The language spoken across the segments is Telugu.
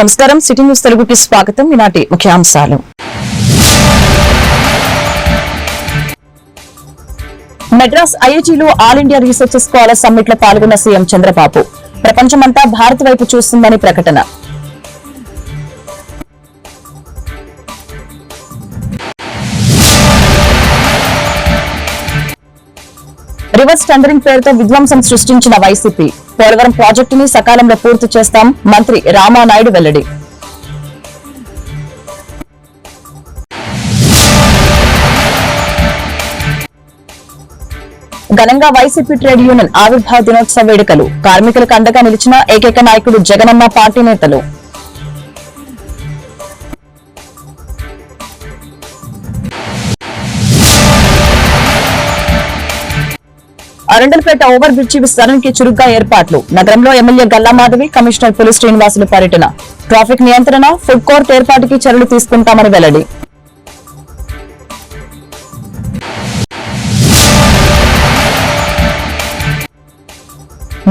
నమస్కారం. సిటీ న్యూస్ తెలుగుకి స్వాగతం. ఈనాటి ముఖ్యాంశాలు. మెడ్రాస్ ఐఐటీలో ఆల్ ఇండియా రీసెర్చ్ స్కాలర్ సమ్మిట్లో పాల్గొన్న సీఎం చంద్రబాబు. ప్రపంచమంతా భారత్ వైపు చూస్తుందని ప్రకటన. రివర్స్ టెండరింగ్ పేరుతో విధ్వంసం సృష్టించిన వైసీపీ. పోలవరం ప్రాజెక్టుని సకాలంలో పూర్తి చేస్తాం మంత్రి రామానాయుడు వెల్లడి. ఘనంగా వైసీపీ ట్రేడ్ యూనియన్ ఆవిర్భావ దినోత్సవ వేడుకలు. కార్మికులకు అండగా నిలిచిన ఏకైక నాయకుడు జగనమ్మ పార్టీ నేతలు. అరండల్పేట ఓవర్ బ్రిడ్జి విస్తరణకి చురుగ్గా ఏర్పాట్లు. నగరంలో ఎమ్మెల్యే గల్లా మాధవి కమిషనర్ పులి శ్రీనివాసులు పర్యటన. ట్రాఫిక్ నియంత్రణ ఫుడ్ కోర్ట్ ఏర్పాటుకి చర్యలు తీసుకుంటామని వెల్లడి.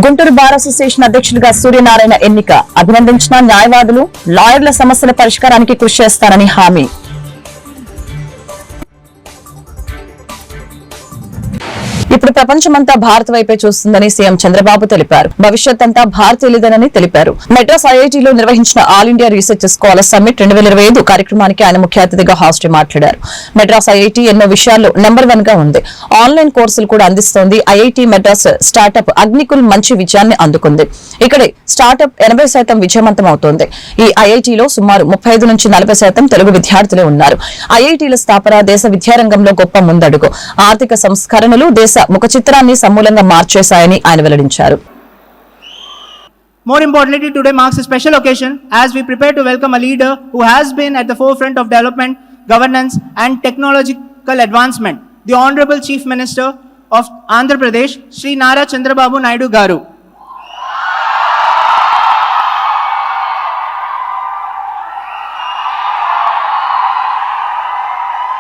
గుంటూరు బార్ అసోసియేషన్ అధ్యక్షుడిగా సూర్యనారాయణ ఎన్నిక. అభినందించిన న్యాయవాదులు లాయర్ల సమస్యల పరిష్కారానికి కృషి చేస్తారని హామీ. ఇప్పుడు ప్రపంచమంతా భారత్ వైపే చూస్తుందని సీఎం చంద్రబాబు తెలిపారు. భవిష్యత్ అంతా భారతీయులదేనని తెలిపారు. మెడ్రాస్ ఐఐటీలో నిర్వహించిన all India research scholar summit రెండు వేల ఇరవై ఐదు కార్యక్రమానికి ఆయన ముఖ్య అతిథిగా హాజరు మాట్లాడారు. మెడ్రాస్ ఐఐటీ ఎన్నో విషయాల్లో నెంబర్ వన్గా ఉంది. ఆన్లైన్ కోర్సులు కూడా అందిస్తోంది. ఐఐటీ మెడ్రాస్ స్టార్టప్ అగ్నికుల్ మంచి విజయాన్ని అందుకుంది. ఇక్కడే స్టార్టప్ ఎనభై శాతం విజయవంతం అవుతోంది. ఈ ఐఐటీలో సుమారు ముప్పై ఐదు నుంచి నలభై శాతం తెలుగు విద్యార్థులే ఉన్నారు. ఐఐటీల స్థాపన దేశ విద్యారంగంలో గొప్ప ముందడుగు. ఆర్థిక సంస్కరణలు దేశ ముఖ చిత్రాన్ని సమూలంగా మార్చేశాయని ఆయన వెల్లడించారు More importantly, today marks a special occasion as we prepare to welcome a leader who has been at the forefront of development, governance, and technological advancement, the Honorable Chief Minister of Andhra Pradesh, Sri Nara Chandrababu Naidu Garu.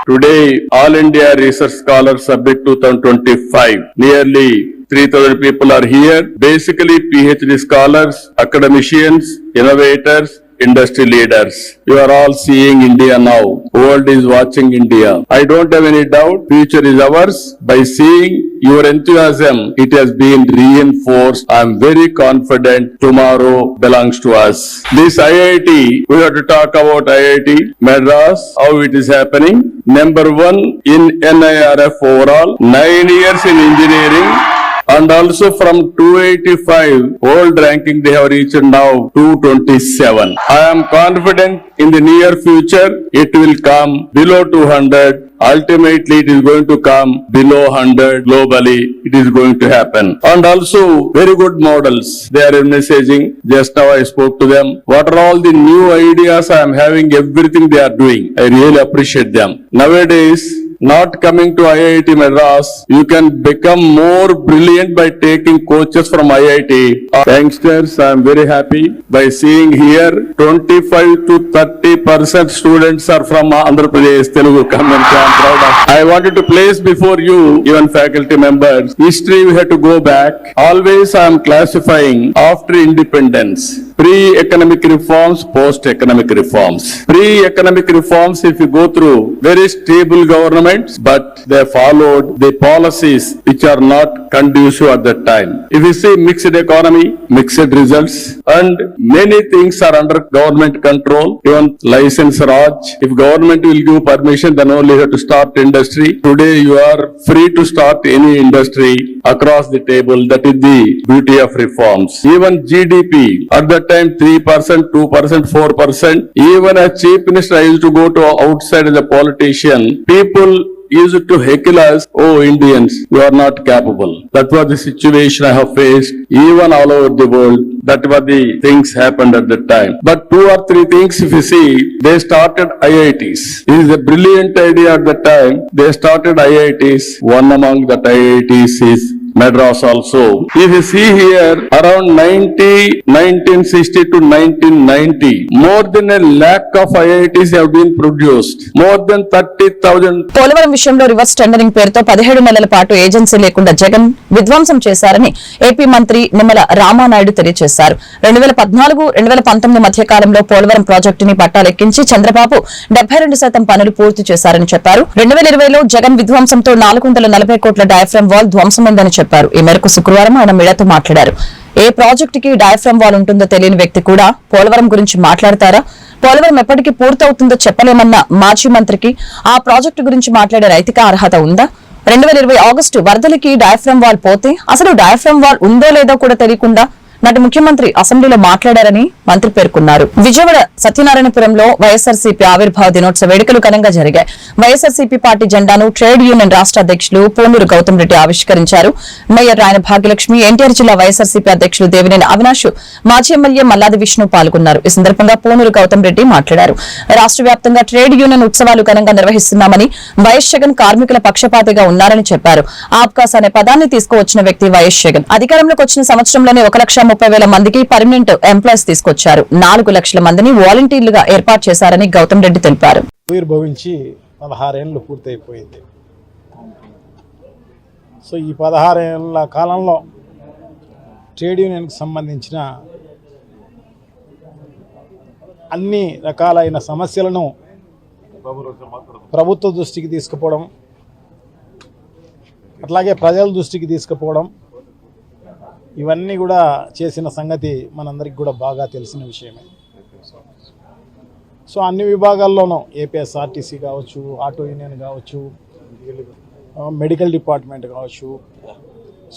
Today, All India Research Scholar Subject 2025, nearly 3000 people are here. Basically PhD scholars, academicians, innovators, industry leaders. You are all seeing India now. World is watching India. I don't have any doubt, future is ours. By seeing your enthusiasm, it has been reinforced. I am very confident tomorrow belongs to us. This IIT, we have to talk about IIT Madras, how it is happening. Number one in NIRF overall, nine years in engineering, and also from 285 world ranking they have reached now 227. I am confident in the near future it will come below 200. Ultimately it is going to come below 100 globally. It is going to happen. And also very good models. They are messaging. Just now I spoke to them. What are all the new ideas I am having? Everything they are doing. I really appreciate them. Nowadays not coming to IIT Madras, you can become more brilliant by taking coaches from IIT. Uh, Youngsters, I am very happy by seeing here 25 to 30 percent students are from Andhra Pradesh, Telugu community. I am proud of. I wanted to place before you, even faculty members, history we have to go back. Always I am classifying after independence. Pre-economic reforms, post-economic reforms. Pre-economic reforms, if you go through very stable government governments, but they followed the policies which are not conducive at that time. If you see mixed economy, mixed results, and many things are under government control, even license Raj. If government will give permission, then only you have to start industry. Today you are free to start any industry across the table. That is the beauty of reforms. Even GDP, at that time three percent, two percent, four percent. Even a chief minister, I used to go to outside as a politician. People used to heckle us, oh Indians, you are not capable. That was the situation I have faced even all over the world. That were the things happened at that time. But two or three things if you see, they started IITs. It is a brilliant idea at that time. They started IITs. One among that IITs is Madras also. If you see here, around 90 1960 to 1990. More than lakh of IITs IITs have been produced. More than 30,000 Polavaram విషయంలో రివర్స్ టెండరింగ్ పేరుతో పదిహేడు నెలల పాటు ఏజెన్సీ లేకుండా జగన్ విధ్వంసం చేశారని ఏపీ మంత్రి నిమ్మల రామానాయుడు తెలియజేశారు రెండు వేల పద్నాలుగు రెండు వేల పంతొమ్మిది మధ్య కాలంలో పోలవరం ప్రాజెక్టుని పట్టాలెక్కించి చంద్రబాబు డెబ్బై రెండు శాతం పనులు పూర్తి చేశారని చెప్పారు రెండు వేల ఇరవైలో జగన్ విధ్వంసంతో నాలుగు వందల నలభై కోట్ల డయాఫ్రమ్ వాల్ ధ్వంసమైందని చెప్పారు ఈ మేరకు శుక్రవారం ఆయన మీడియాతో మాట్లాడారు ఏ ప్రాజెక్టుకి డయాఫ్రమ్ వాల్ ఉంటుందో తెలియని వ్యక్తి కూడా పోలవరం గురించి మాట్లాడతారా? పోలవరం ఎప్పటికీ పూర్తవుతుందో చెప్పలేమన్న మాజీ మంత్రికి ఆ ప్రాజెక్టు గురించి మాట్లాడే నైతిక అర్హత ఉందా? రెండు వేల ఇరవై ఆగస్టు వరదలకి డయాఫ్రమ్ వాల్ పోతే అసలు డయాఫ్రమ్ వాల్ ఉందో లేదో కూడా తెలియకుండా నాటి ముఖ్యమంత్రి అసెంబ్లీలో మాట్లాడారని మంత్రి పేర్కొన్నారు. విజయవాడ సత్యనారాయణపురంలో వైఎస్ఆర్సీపీ ఆవిర్భావ దినోత్సవ వేడుకలు ఘనంగా జరిగాయి. వైఎస్ఆర్సీపీ పార్టీ జెండాను ట్రేడ్ యూనియన్ రాష్ట్ర అధ్యక్షులు పోనూరు గౌతమ్ రెడ్డి ఆవిష్కరించారు. మేయర్ రాయన భాగ్యలక్ష్మి ఎన్టీఆర్ జిల్లా వైఎస్ఆర్సీపీ అధ్యక్షులు దేవినేని అవినాష్ మాజీ ఎమ్మెల్యే మల్లాది విష్ణు పాల్గొన్నారు. ఈ సందర్భంగా పోనూరు గౌతమ్ రెడ్డి మాట్లాడారు. రాష్ట్ర వ్యాప్తంగా ట్రేడ్ యూనియన్ ఉత్సవాలు ఘనంగా నిర్వహిస్తున్నామని వైఎస్ జగన్ కార్మికుల పక్షపాతిగా ఉన్నారని చెప్పారు. ఆబ్కాస్ అనే పదాన్ని తీసుకువచ్చిన వ్యక్తి వైఎస్ జగన్. అధికారంలోకి వచ్చిన సంవత్సరంలోనే ఒక లక్ష ముప్పై వేల మందికి పర్మనెంట్ ఎంప్లాయీస్ తీసుకొచ్చారు. నాలుగు లక్షల మందిని వాలంటీర్లుగా ఏర్పాటు చేశారని గౌతమ్ రెడ్డి తెలిపారు. భవించి పదహారేళ్ళు పూర్తయిపోయింది. సో ఈ పదహారేళ్ళ కాలంలో ట్రేడ్ యూనియన్కి సంబంధించిన అన్ని రకాలైన సమస్యలను ప్రభుత్వ దృష్టికి తీసుకుపోవడం అట్లాగే ప్రజల దృష్టికి తీసుకుపోవడం ఇవన్నీ కూడా చేసిన సంగతి మనందరికి కూడా బాగా తెలిసిన విషయమే. సో అన్ని విభాగాల్లోనూ ఏపీఎస్ఆర్టీసీ కావచ్చు ఆటో యూనియన్ కావచ్చు మెడికల్ డిపార్ట్మెంట్ కావచ్చు.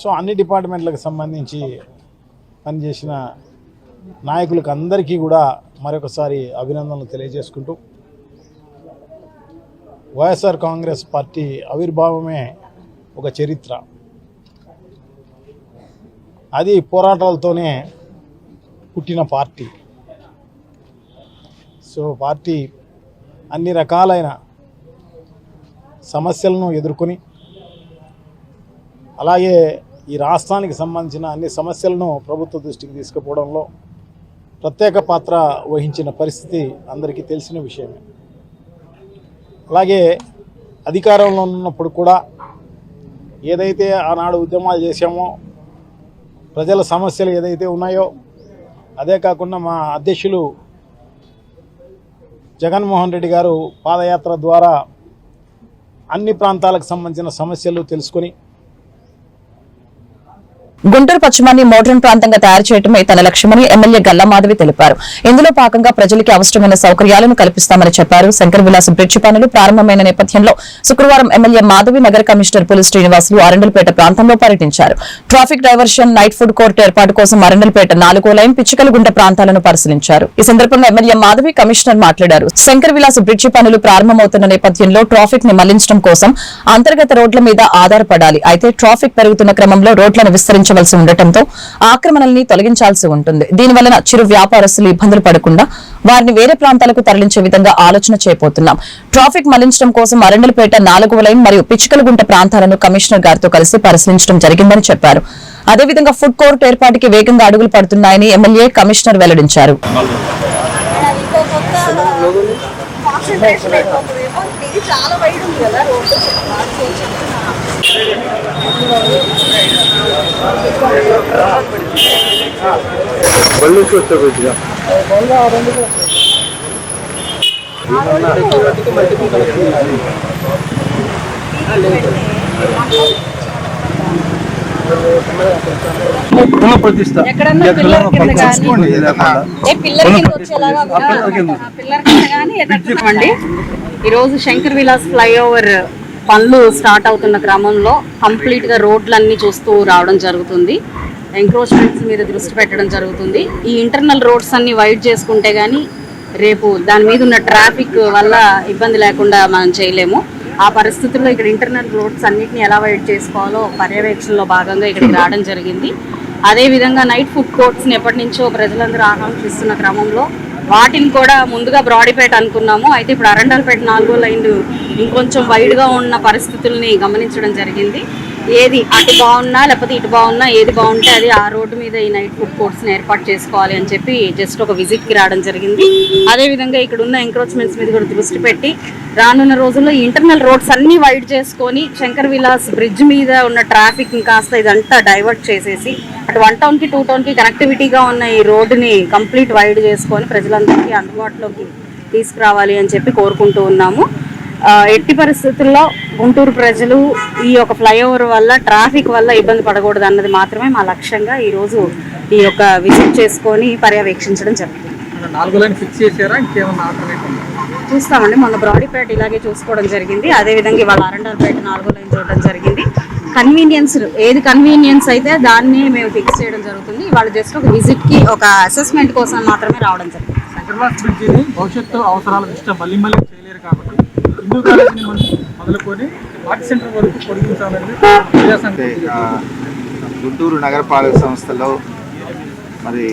సో అన్ని డిపార్ట్మెంట్లకు సంబంధించి పనిచేసిన నాయకులకు అందరికీ కూడా మరొకసారి అభినందనలు తెలియజేసుకుంటూ వైఎస్ఆర్ కాంగ్రెస్ పార్టీ ఆవిర్భావమే ఒక చరిత్ర. అది పోరాటాలతోనే పుట్టిన పార్టీ. సో పార్టీ అన్ని రకాలైన సమస్యలను ఎదుర్కొని అలాగే ఈ రాష్ట్రానికి సంబంధించిన అన్ని సమస్యలను ప్రభుత్వ దృష్టికి తీసుకుపోవడంలో ప్రత్యేక పాత్ర వహించిన పరిస్థితి అందరికీ తెలిసిన విషయమే. అలాగే అధికారంలో ఉన్నప్పుడు కూడా ఏదైతే ఆనాడు ఉద్యమాలు చేశామో ప్రజల సమస్యలు ఏదైతే ఉన్నాయో అదే కాకుండా మా అధ్యక్షులు జగన్మోహన్ రెడ్డి గారు పాదయాత్ర ద్వారా అన్ని ప్రాంతాలకు సంబంధించిన సమస్యలు తెలుసుకొని గుంటూరు పశ్చిమాన్ని మోడ్రన్ ప్రాంతంగా తయారు చేయడమే తన లక్ష్యమని ఎమ్మెల్యే గల్లా మాధవి తెలిపారు. ఇందులో భాగంగా ప్రజలకి అవసరమైన సౌకర్యాలను కల్పిస్తామని చెప్పారు. శంకర్ విలాస్ బ్రిడ్జి పనులు ప్రారంభమైన నేపథ్యంలో శుక్రవారం ఎమ్మెల్యే మాధవి నగర కమిషనర్ పులి శ్రీనివాసులు అరండల్పేట ప్రాంతంలో పర్యటించారు. Traffic diversion night food court ఏర్పాటు కోసం అరండల్పేట నాలుగో లైన్ పిచ్చుకలగుంట ప్రాంతాలను పరిశీలించారు. ఈ సందర్భంగా ఎమ్మెల్యే మాధవి కమిషనర్ మాట్లాడారు. శంకర్ విలాస్ బ్రిడ్జి పనులు ప్రారంభమవుతున్న నేపథ్యంలో ట్రాఫిక్ని మళ్ళించడం కోసం అంతర్గత రోడ్ల మీద ఆధారపడాలి. అయితే ట్రాఫిక్ పెరుగుతున్న క్రమంలో రోడ్లను విస్తరించవలసి ఉండటంతో ఆక్రమణల్ని తొలగించాల్సి ఉంటుంది. దీనివలన చిరు వ్యాపారస్తులు ఇబ్బందులు పడకుండా వారిని వేరే ప్రాంతాలకు తరలించే విధంగా ఆలోచన చేయబోతున్నాం ట్రాఫిక్ మళ్ళించడం కోసం అరండలపేట నాలుగవ లైన్ మరియు పిచ్చుకలగుంట ప్రాంతాలను కమిషనర్ గారితో కలిసి పరిశీలించడం జరిగిందని చెప్పారు. అదేవిధంగా ఫుడ్ కోర్ట్ ఏర్పాటుకి వేగంగా అడుగులు పడుతున్నాయని ఎమ్మెల్యే కమిషనర్ వెల్లడించారు. చాలా వైడ్ ఉంది కదా రోడ్డు ఎక్కడన్నా పిల్లర్ కింద కానీ ఏ పిల్లర్ కింద ఈరోజు శంకర్ విలాస్ ఫ్లైఓవర్ పనులు స్టార్ట్ అవుతున్న క్రమంలో కంప్లీట్గా రోడ్లన్నీ చూస్తూ రావడం జరుగుతుంది. ఎంక్రోచ్మెంట్స్ మీద దృష్టి పెట్టడం జరుగుతుంది. ఈ ఇంటర్నల్ రోడ్స్ అన్ని వైడ్ చేసుకుంటే గానీ రేపు దాని మీద ఉన్న ట్రాఫిక్ వల్ల ఇబ్బంది లేకుండా మనం చేయలేము. ఆ పరిస్థితుల్లో ఇక్కడ ఇంటర్నల్ రోడ్స్ అన్నిటిని ఎలా వైడ్ చేసుకోవాలో పర్యవేక్షణలో భాగంగా ఇక్కడికి రావడం జరిగింది. అదే విధంగా నైట్ ఫుడ్ కోర్ట్స్ ఎప్పటి నుంచో ప్రజలందరూ ఆకాంక్షిస్తున్న క్రమంలో వాటిని కూడా ముందుగా బ్రాడీపేట అనుకున్నాము. అయితే ఇప్పుడు అరండల్పేట నాలుగో లైన్ ఇంకొంచెం వైడ్గా ఉన్న పరిస్థితుల్ని గమనించడం జరిగింది. ఏది అటు బాగున్నా లేకపోతే ఇటు బాగున్నా ఏది బాగుంటే అది ఆ రోడ్డు మీద ఈ నైట్ ఫుడ్ కోర్ట్స్ని ఏర్పాటు చేసుకోవాలి అని చెప్పి జస్ట్ ఒక విజిట్కి రావడం జరిగింది. అదే విధంగా ఇక్కడ ఉన్న ఎంక్రోచ్మెంట్స్ మీద కూడా దృష్టి పెట్టి రానున్న రోజుల్లో ఇంటర్నల్ రోడ్స్ అన్నీ వైడ్ చేసుకొని శంకర్ విలాస్ బ్రిడ్జ్ మీద ఉన్న ట్రాఫిక్ కాస్త ఇదంతా డైవర్ట్ చేసేసి అటు వన్ టౌన్కి టూ టౌన్కి కనెక్టివిటీగా ఉన్న ఈ రోడ్డుని కంప్లీట్ వైడ్ చేసుకొని ప్రజలందరికీ అందుబాటులోకి తీసుకురావాలి అని చెప్పి కోరుకుంటూ ఉన్నాము. ఎట్టి పరిస్థితుల్లో గుంటూరు ప్రజలు ఈ యొక్క ఫ్లైఓవర్ వల్ల ట్రాఫిక్ వల్ల ఇబ్బంది పడకూడదు అన్నది మాత్రమే మా లక్ష్యంగా ఈ రోజు ఈ యొక్క విజిట్ చేసుకొని పర్యవేక్షించడం జరుగుతుంది. చూస్తామండి. మొన్న బ్రాడీపేట ఇలాగే చూసుకోవడం జరిగింది. అదే విధంగా ఇవాళ అరండాలపేట నాలుగో లైన్ చూడడం జరిగింది. కన్వీనియన్స్ ఏది కన్వీనియన్స్ అయితే దాన్ని మేము ఫిక్స్ చేయడం జరుగుతుంది. ఇవాళ జస్ట్ ఒక విజిట్కి ఒక అసెస్మెంట్ కోసం మాత్రమే రావడం జరిగింది భవిష్యత్తు అవసరాల దృష్ట్యా మళ్ళీ మళ్ళీ కాబట్టి హిందూ కాలేజీని మొదలుకొని వాటి సెంటర్ వరకు పొడిగించాలని గుంటూరు నగరపాలక సంస్థలో మరి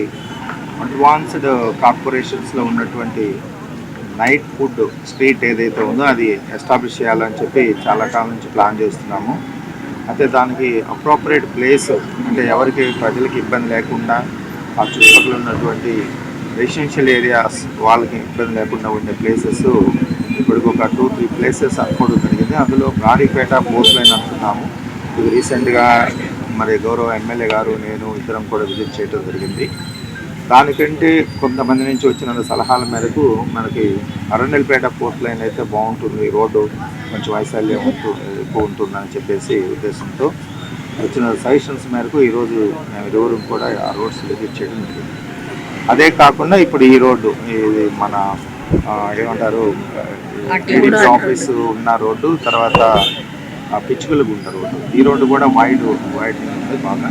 అడ్వాన్స్డ్ కార్పొరేషన్స్లో ఉన్నటువంటి నైట్ ఫుడ్ స్ట్రీట్ ఏదైతే ఉందో అది ఎస్టాబ్లిష్ చేయాలని చెప్పి చాలా కాలం నుంచి ప్లాన్ చేస్తున్నాము. అయితే దానికి అప్రోపరేట్ ప్లేస్ అంటే ఎవరికి ప్రజలకి ఇబ్బంది లేకుండా ఆ చుట్టుపక్కల ఉన్నటువంటి రెసిడెన్షియల్ ఏరియాస్ వాళ్ళకి ఇబ్బంది లేకుండా ఉండే ప్లేసెస్ ఇప్పటికి ఒక టూ త్రీ ప్లేసెస్ అనుకోవడం జరిగింది. అందులో గాడిపేట పోస్ట్ లైన్ అనుకున్నాము ఇది రీసెంట్గా మరి గౌరవ ఎమ్మెల్యే గారు నేను ఇద్దరం కూడా విజిట్ చేయడం జరిగింది. దానికంటే కొంతమంది నుంచి వచ్చిన సలహాల మేరకు మనకి అరణ్యలపేట పోర్ట్ లైన్ అయితే బాగుంటుంది. ఈ రోడ్డు కొంచెం వైశాల్యం ఉంటుంది ఎక్కువ ఉంటుందని చెప్పేసి ఉద్దేశంతో వచ్చిన సజెషన్స్ మేరకు ఈరోజు మేము ఇరువురు కూడా ఆ రోడ్స్ విజిట్ చేయడం జరిగింది. అదే కాకుండా ఇప్పుడు ఈ రోడ్డు ఇది మన ఏమంటారు? టీడీపీ ఆఫీస్ ఉన్న రోడ్డు తర్వాత పిచ్చుకల గుంట రోడ్డు. ఈ రోడ్డు కూడా వైడ్ వైడ్ ఉంది బాగా.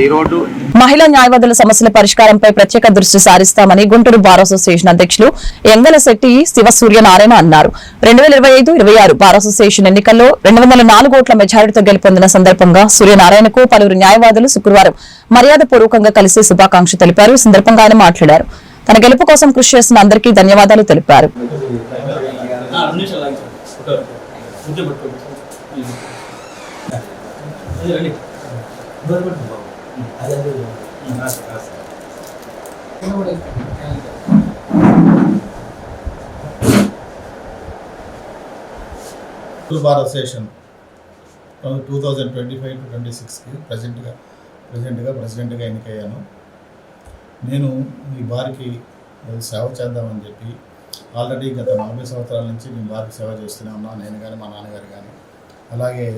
ఈ రోడ్డు మహిళా న్యాయవాదుల సమస్యల పరిష్కారంపై ప్రత్యేక దృష్టి సారిస్తామని గుంటూరు బార్ అసోసియేషన్ అధ్యక్షులు ఎంగలశెట్టి శివ సూర్యనారాయణ అన్నారు. రెండు వేల ఇరవై ఐదు ఇరవై ఆరు బార్ అసోసియేషన్ ఎన్నికల్లో రెండు వందల నాలుగు ఓట్ల మెజారిటీతో గెలుపొందిన సందర్భంగా సూర్యనారాయణకు పలువురు న్యాయవాదులు శుక్రవారం మర్యాద పూర్వకంగా కలిసి శుభాకాంక్షలు తెలిపారు. ఈ సందర్భంగా ఆయన మాట్లాడారు. తన గెలుపు కోసం కృషి చేస్తున్న అందరికీ ధన్యవాదాలు తెలిపారు. Telugu bar two thousand twenty five to twenty సిక్స్కి ప్రజెంట్గా ప్రజెంట్గా ప్రెసిడెంట్గా ఎన్నికయ్యాను. నేను మీ బారికి సేవ చేద్దామని చెప్పి ఆల్రెడీ గత నలభై సంవత్సరాల నుంచి మీ బారికి సేవ చేస్తూనే ఉన్నాను నేను కానీ మా నాన్నగారు కానీ అలాగే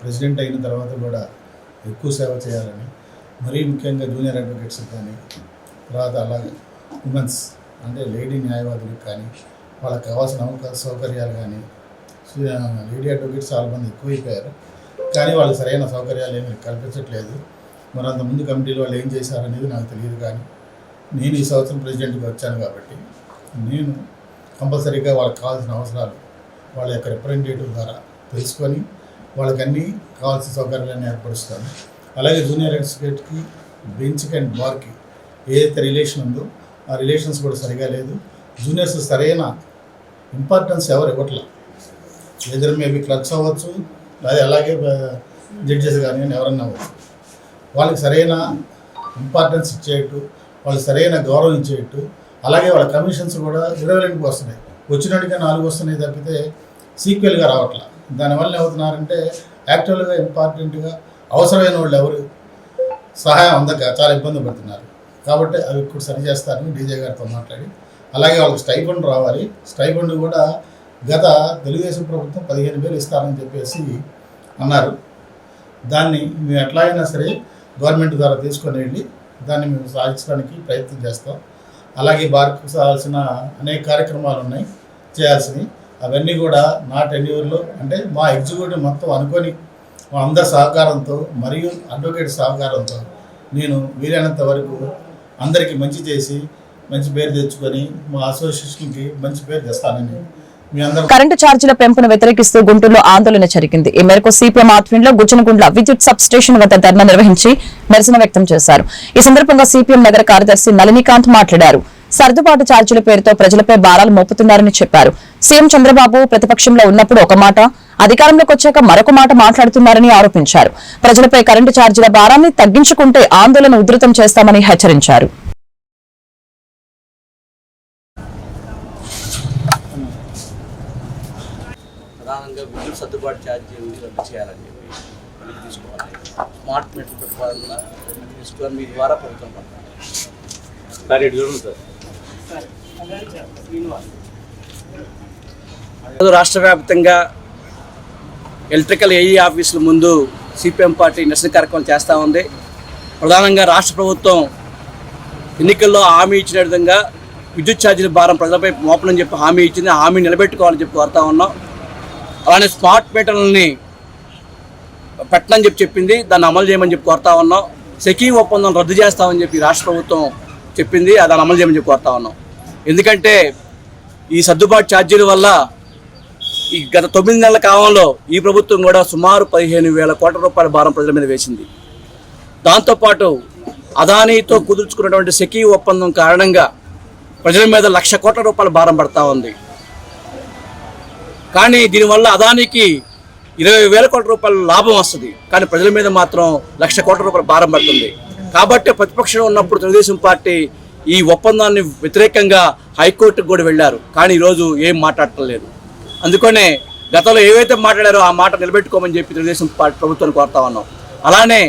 ప్రెసిడెంట్ అయిన తర్వాత కూడా ఎక్కువ సేవ చేయాలని మరీ ముఖ్యంగా జూనియర్ అడ్వకేట్స్ కానీ తర్వాత అలాగే ఉమెన్స్ అంటే లేడీ న్యాయవాదులకు కానీ వాళ్ళకి కావాల్సిన అవకాశ సౌకర్యాలు కానీ లేడీ అడ్వకేట్స్ చాలా మంది ఎక్కువైపోయారు. కానీ వాళ్ళకి సరైన సౌకర్యాలు ఏమీ కల్పించట్లేదు. మరి అంతకుముందు కమిటీలో వాళ్ళు ఏం చేశారనేది నాకు తెలియదు కానీ నేను ఈ సంవత్సరం ప్రెసిడెంట్గా వచ్చాను కాబట్టి నేను కంపల్సరీగా వాళ్ళకి కావాల్సిన అవసరాలు వాళ్ళ యొక్క రిప్రజెంటేటివ్ ద్వారా తెలుసుకొని వాళ్ళకి అన్నీ కావాల్సిన సౌకర్యాలను ఏర్పరుస్తాను. అలాగే జూనియర్ అడ్వకేట్కి బెంచ్కి అండ్ బార్కి ఏదైతే రిలేషన్ ఉందో ఆ రిలేషన్స్ కూడా సరిగా లేదు. జూనియర్స్ సరైన ఇంపార్టెన్స్ ఎవరు ఇవ్వట్లేదు ఎదురు మేబీ క్లర్క్స్ అవ్వచ్చు లేదా అలాగే జడ్జెస్ కానీ ఎవరన్నా అవ్వచ్చు. వాళ్ళకి సరైన ఇంపార్టెన్స్ ఇచ్చేట్టు వాళ్ళు సరైన గౌరవం ఇచ్చేట్టు అలాగే వాళ్ళ కమిషన్స్ కూడా ఇరవైకి వస్తున్నాయి. వచ్చినట్టుగా నాలుగు వస్తున్నాయి తప్పితే సీక్వెల్గా రావట్లా. దానివల్ల ఏమవుతున్నారంటే యాక్చువల్గా ఇంపార్టెంట్గా అవసరమైన వాళ్ళు ఎవరు? సహాయం అందక చాలా ఇబ్బంది పడుతున్నారు. కాబట్టి అవి ఇప్పుడు సరి చేస్తారని డీజే గారితో మాట్లాడి అలాగే వాళ్ళకి స్టైఫండ్ రావాలి. స్టైఫండ్ కూడా గత తెలుగుదేశం ప్రభుత్వం పదిహేను వేలు ఇస్తారని చెప్పేసి అన్నారు. దాన్ని మేము అయినా సరే గవర్నమెంట్ ద్వారా తీసుకొని వెళ్ళి దాన్ని మేము సాధించడానికి ప్రయత్నం చేస్తాం. అలాగే భారత్కు సాల్సిన అనేక కార్యక్రమాలు ఉన్నాయి చేయాల్సినవి. అవన్నీ కూడా నా టెన్యూర్లో అంటే మా ఎగ్జిక్యూటివ్ మొత్తం అనుకొని మా అందరి సహకారంతో మరియు అడ్వకేట్ సహకారంతో నేను వీలైనంత వరకు అందరికీ మంచి చేసి మంచి పేరు తెచ్చుకొని మా అసోసియేషన్కి మంచి పేరు తెస్తానని కరెంటు ఛార్జీల పెంపును వ్యతిరేకిస్తూ గుంటూరులో ఆందోళన జరిగింది. ఈ మేరకు సిపిఎం ఆధ్వర్యంలో గుజ్జనగుండ్ల విద్యుత్ సబ్ స్టేషన్ వద్ద ధర్నా నిర్వహించి నిరసన వ్యక్తం చేశారు. ఈ సందర్భంగా సిపిఎం నగర కార్యదర్శి నళినికాంత్ మాట్లాడారు. సర్దుబాటు ఛార్జీల పేరుతో ప్రజలపై భారాలు మోపుతున్నారని చెప్పారు. సీఎం చంద్రబాబు ప్రతిపక్షంలో ఉన్నప్పుడు ఒక మాట అధికారంలోకి వచ్చాక మరొక మాట మాట్లాడుతున్నారని ఆరోపించారు. ప్రజలపై కరెంటు ఛార్జీల భారాన్ని తగ్గించుకుంటే ఆందోళన ఉధృతం చేస్తామని హెచ్చరించారు. సర్దుబాటు ఛార్జీలు రద్దు చేయాలని చెప్పి వెనక్కి తీసుకోవాలి స్మార్ట్ మీటర్ వెనక్కి తీసుకోవాలని మీ ద్వారా ప్రభుత్వం పడుతుంది. సార్ ఇటు చూడండి సార్. రాష్ట్ర వ్యాప్తంగా ఎలక్ట్రికల్ ఏఈ ఆఫీసుల ముందు సిపిఎం పార్టీ నిరసన కార్యక్రమం చేస్తూ ఉంది. ప్రధానంగా రాష్ట్ర ప్రభుత్వం ఎన్నికల్లో హామీ ఇచ్చిన విధంగా విద్యుత్ ఛార్జీల భారం ప్రజలపై మోపనని చెప్పి హామీ ఇచ్చింది. హామీ నిలబెట్టుకోవాలని చెప్పి కోరుతా ఉన్నాం. అలానే స్మార్ట్ మీటర్లని పెట్టనని చెప్పి చెప్పింది. దాన్ని అమలు చేయమని చెప్పి కోరుతా ఉన్నాం. సెకీ ఒప్పందం రద్దు చేస్తామని చెప్పి రాష్ట్ర ప్రభుత్వం చెప్పింది. దాన్ని అమలు చేయమని చెప్పి కోరుతా ఉన్నాం. ఎందుకంటే ఈ సర్దుబాటు ఛార్జీల వల్ల ఈ గత తొమ్మిది నెలల కాలంలో ఈ ప్రభుత్వం కూడా సుమారు పదిహేను వేల కోట్ల రూపాయల భారం ప్రజల మీద వేసింది. దాంతోపాటు అదానీతో కుదుర్చుకున్నటువంటి సెకీ ఒప్పందం కారణంగా ప్రజల మీద లక్ష కోట్ల రూపాయల భారం పడతా ఉంది. కానీ దీనివల్ల అదానికి ఇరవై వేల కోట్ల రూపాయల లాభం వస్తుంది. కానీ ప్రజల మీద మాత్రం లక్ష కోట్ల రూపాయల భారం పడుతుంది. కాబట్టి ప్రతిపక్షం ఉన్నప్పుడు తెలుగుదేశం పార్టీ ఈ ఒప్పందాన్ని వ్యతిరేకంగా హైకోర్టుకు కూడా వెళ్ళారు. కానీ ఈరోజు ఏం మాట్లాడటం లేదు. అందుకనే గతంలో ఏవైతే మాట్లాడారో ఆ మాట నిలబెట్టుకోమని చెప్పి తెలుగుదేశం పార్టీ ప్రభుత్వాన్ని కోరుతా ఉన్నాం. అలానే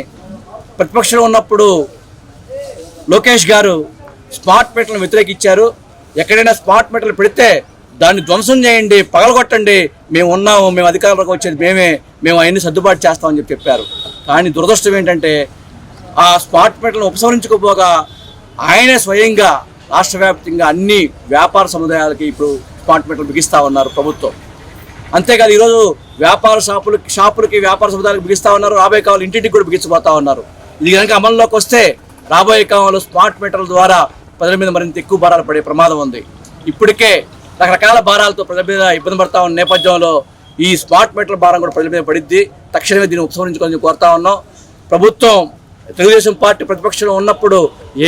ప్రతిపక్షంలో ఉన్నప్పుడు లోకేష్ గారు స్మార్ట్ మీటర్లను వ్యతిరేకించారు. ఎక్కడైనా స్మార్ట్ మీటర్లు పెడితే దాన్ని ధ్వంసం చేయండి పగలగొట్టండి మేము ఉన్నాము మేము అధికారంలోకి వచ్చేది మేమే మేము అవన్నీ సర్దుబాటు చేస్తామని చెప్పి చెప్పారు. కానీ దురదృష్టం ఏంటంటే ఆ స్పాట్ మీటర్లను ఉపసంహరించుకోపోగా ఆయనే స్వయంగా రాష్ట్ర వ్యాప్తంగా అన్ని వ్యాపార సముదాయాలకి ఇప్పుడు స్పాట్ మీటర్లు బిగిస్తా ఉన్నారు ప్రభుత్వం. అంతేకాదు ఈరోజు వ్యాపార షాపులకి షాపులకి వ్యాపార సముదాయాలకు బిగిస్తా ఉన్నారు రాబోయే కావాలి ఇంటింటికి కూడా బిగించబోతా ఉన్నారు. ఇది కనుక అమల్లోకి వస్తే రాబోయే కాలంలో స్మార్ట్ మీటర్ల ద్వారా ప్రజల మీద మరింత ఎక్కువ భారాలు పడే ప్రమాదం ఉంది. ఇప్పటికే రకరకాల భారాలతో ప్రజల మీద ఇబ్బంది పడతా ఉన్న నేపథ్యంలో ఈ స్మార్ట్ మీటర్ల భారం కూడా ప్రజల మీద పడిద్ది. తక్షణమే దీన్ని ఉపసంహరించుకోవాలని కోరుతా ఉన్నాం. ప్రభుత్వం తెలుగుదేశం పార్టీ ప్రతిపక్షంలో ఉన్నప్పుడు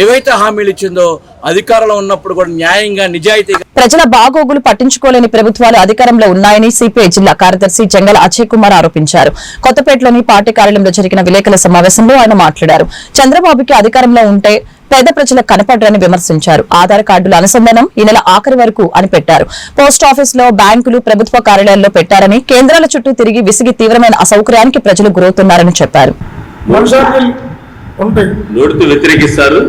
ఏవైతే హామీలు ఇచ్చిందో అధికారంలో ఉన్నప్పుడు కూడా న్యాయంగా నిజాయితీగా ప్రజల బాగోగులు పట్టించుకోలేని ప్రభుత్వాలు అధికారంలో ఉన్నాయని సిపిఐ జిల్లా కార్యదర్శి జంగల అజయ్ కుమార్ ఆరోపించారు. కొత్తపేటలోని పార్టీ కార్యాలయంలో జరిగిన విలేకరుల సమావేశంలో ఆయన మాట్లాడారు. చంద్రబాబుకి అధికారంలో ఉంటే పేద ప్రజలకు కనపడరని విమర్శించారు. ఆధార్ కార్డుల అనుసంధానం ఈ నెల ఆఖరి వరకు అని పెట్టారు. పోస్ట్ ఆఫీస్లో బ్యాంకులు ప్రభుత్వ కార్యాలయాల్లో పెట్టారని కేంద్రాల చుట్టూ తిరిగి విసిగి తీవ్రమైన అసౌకర్యానికి ప్రజలు గురవుతున్నారని చెప్పారు. నోటితో వ్యతిరేకిస్తారు.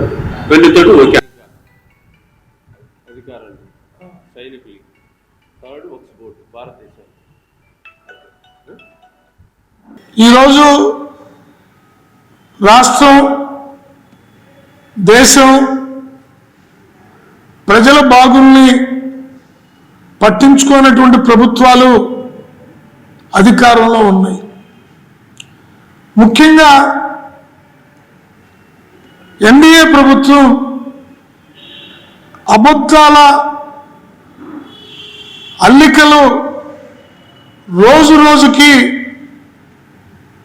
ఈరోజు రాష్ట్రం దేశం ప్రజల బాగుల్ని పట్టించుకోనటువంటి ప్రభుత్వాలు అధికారంలో ఉన్నాయి. ముఖ్యంగా ఎన్డీఏ ప్రభుత్వం అబద్ధాల అల్లికలు రోజు రోజుకి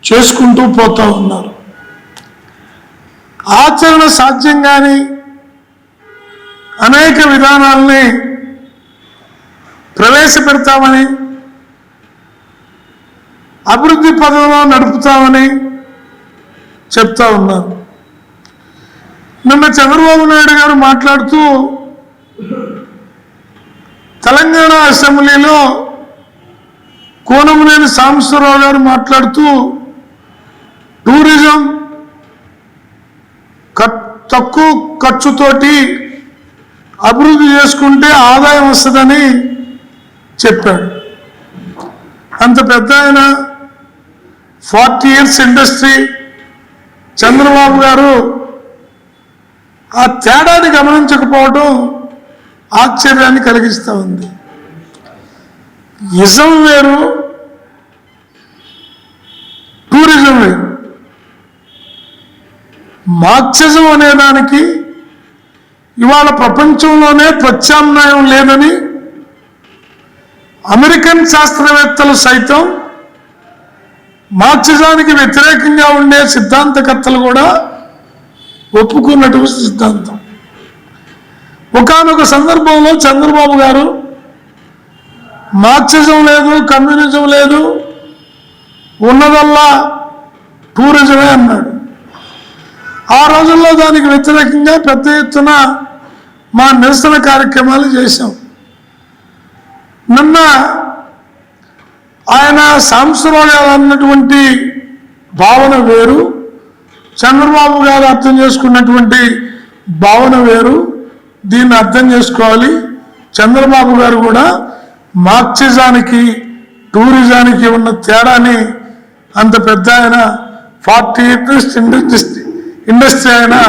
చేసుకుంటూ పోతూ ఉన్నారు. ఆచరణ సాధ్యం కాని అనేక విధానాలని ప్రవేశపెడతామని అభివృద్ధి పదంలో నడుపుతామని చెప్తా ఉన్నారు నిన్న చంద్రబాబు నాయుడు గారు మాట్లాడుతూ తెలంగాణ అసెంబ్లీలో కోనమనేని సాంబశ్వరరావు గారు మాట్లాడుతూ టూరిజం తక్కువ ఖర్చుతోటి అభివృద్ధి చేసుకుంటే ఆదాయం వస్తుందని చెప్పాడు. అంత పెద్ద ఆయన ఫార్టీ ఇయర్స్ ఇండస్ట్రీ చంద్రబాబు గారు ఆ తేడాని గమనించకపోవడం ఆశ్చర్యాన్ని కలిగిస్తూ ఉంది. ఇజం వేరు టూరిజం వేరు మార్క్సిజం అనే దానికి ఇవాళ ప్రపంచంలోనే ప్రత్యామ్నాయం లేదని అమెరికన్ శాస్త్రవేత్తలు సైతం మార్క్సిజానికి వ్యతిరేకంగా ఉండే సిద్ధాంతకర్తలు కూడా ఒప్పుకున్నటువంటి సిద్ధాంతం. ఒకానొక సందర్భంలో చంద్రబాబు గారు మార్క్సిజం లేదు కమ్యూనిజం లేదు ఉన్నదల్లా టూరిజమే అన్నాడు. ఆ రోజుల్లో దానికి వ్యతిరేకంగా పెద్ద ఎత్తున మా నిరసన కార్యక్రమాలు చేశాం. నిన్న ఆయన సాంస్కృతికాలు అన్నటువంటి భావన వేరు చంద్రబాబు గారు అర్థం చేసుకున్నటువంటి భావన వేరు దీన్ని అర్థం చేసుకోవాలి. చంద్రబాబు గారు కూడా మార్క్సిజానికి టూరిజానికి ఉన్న తేడాని అంత పెద్ద ఆయన ఫార్టీ ఇయర్స్ ఇండస్ట్రీ ఇండస్ట్రీ అయినా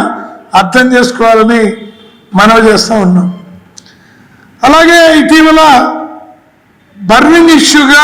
అర్థం చేసుకోవాలని మనవి చేస్తూ ఉన్నాం. అలాగే ఇటీవల బర్నింగ్ ఇష్యూగా